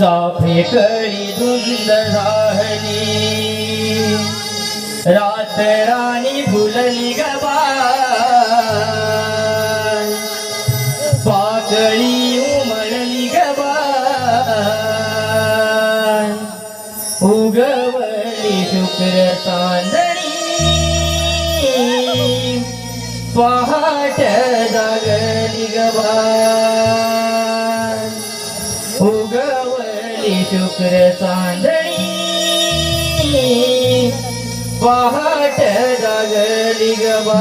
चाफे कळी धुंद झाली रात राणी फुलली गबा पाकळी उमळली गबा उगवली शुक्र चांदणी। पहाट जागली गबा शुक्र चांदणी पहाट जागली गबा